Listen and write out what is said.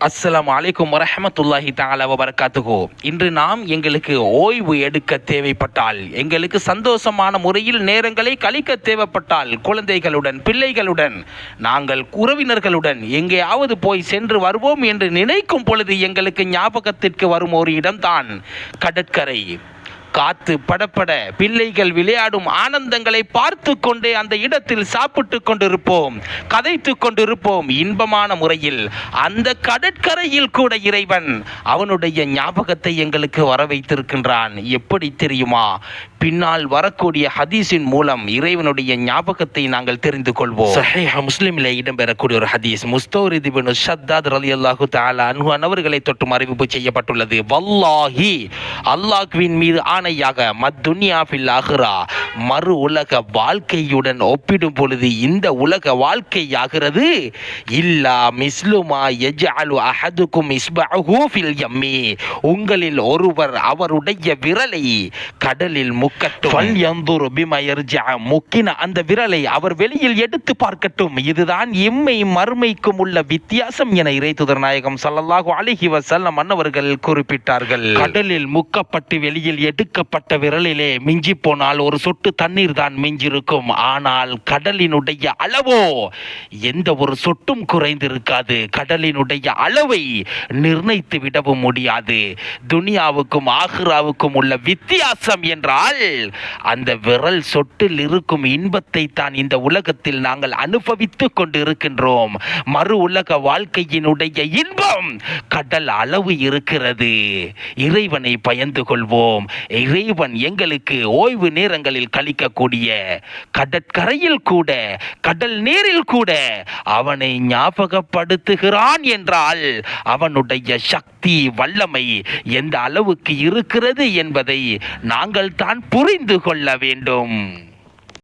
அஸ்லாம் அலைக்கும் வரஹமத்துல்லாஹி தாலா வபரகாத்துஹு. இன்று நாம் எங்களுக்கு ஓய்வு எடுக்க தேவைப்பட்டால் எங்களுக்கு சந்தோஷமான முறையில் நேரங்களை கழிக்க தேவைப்பட்டால் குழந்தைகளுடன் பிள்ளைகளுடன் நாங்கள் உறவினர்களுடன் எங்கேயாவது போய் சென்று வருவோம் என்று நினைக்கும் பொழுது எங்களுக்கு ஞாபகத்திற்கு வரும் ஒரு இடம்தான் கடற்கரை. காத்து படப்பட பிள்ளைகள் விளையாடும் ஆனந்தங்களை பார்த்து கொண்டே அந்த இடத்தில் சாப்பிட்டு கொண்டிருப்போம் கதைத்து கொண்டிருப்போம் இன்பமான முறையில். அந்த கடற்கரையில் கூட இறைவன் அவனுடைய ஞாபகத்தை எங்களுக்கு வர வைத்திருக்கின்றான் எப்படி தெரியுமா? பின்னால் வரக்கூடிய ஹதீஸின் மூலம் இறைவனுடைய ஞாபகத்தை நாங்கள் தெரிந்து கொள்வோம். சஹீஹ் முஸ்லிமில் இடம்பெறக்கூடிய ஒரு ஹதீஸ். முஸ்தோரித் இப்னு ஷத்தாத் ரலியல்லாஹு தாலா அன்ஹு அவர்களை தொட்டும் அறிவிப்பு செய்யப்பட்டுள்ளது. வல்லாஹி அல்லாஹ்வின் மீது ஆணையாக மத்துன்யா ஃபில் ஆஹிரா. மறு உலக வாழ்க்கையுடன் ஒப்பிடும் பொழுது இந்த உலக வாழ்க்கையாகிறது இல்லா மிஸ்லுமா யஜ்அலு அஹதுக்கும் இஸ்பஹு ஃபில் யம்மி. உங்களில் ஒருவர் அவருடைய விரலை கடலில் முக்கட்டும். ஃபல் யந்துரு பிமா முக்கின அந்த விரலை அவர் வெளியில் எடுத்து பார்க்கட்டும். இதுதான் இம்மை மறுமைக்கும் உள்ள வித்தியாசம் என இறைத்துதர் நாயகம் ஸல்லல்லாஹு அலைஹி வஸல்லம் அன்னவர்கள் குறிப்பிட்டார்கள். கடலில் முக்கப்பட்டு வெளியில் எடுக்கப்பட்ட விரலிலே மிஞ்சி போனால் ஒரு சொட்டு தண்ணீர் தான் மிஞ்சிருக்கும். ஆனால் கடலினுடைய அளவோ எந்த ஒரு சொட்டும் குறைந்திருக்காது. கடலினுடைய அளவை நிர்ணயித்து விடவும் முடியாது. துனியாவுக்கும் ஆஹ்ராவுக்கும் உள்ள வித்தியாசம் என்றால் அந்த விரல் சொட்டில் இருக்கும் இன்பத்தை தான் இந்த உலகத்தில் நாங்கள் அனுபவித்துக் கொண்டு இருக்கின்றோம் மறு உலக வாழ்க்கையினுடைய இன்பம் கடல் அளவு இருக்கிறது. இறைவனை பயந்து கொள்வோம். இறைவன் எங்களுக்கு ஓய்வு நேரங்களில் கழிக்கக்கூடிய கடற்கரையில் கூட கடல் நீரில் கூட அவனை ஞாபகப்படுத்துகிறான் என்றால் அவனுடைய சக்தி வல்லமை எந்த அளவுக்கு இருக்கிறது என்பதை நாங்கள் தான் புரிந்து கொள்ள வேண்டும்.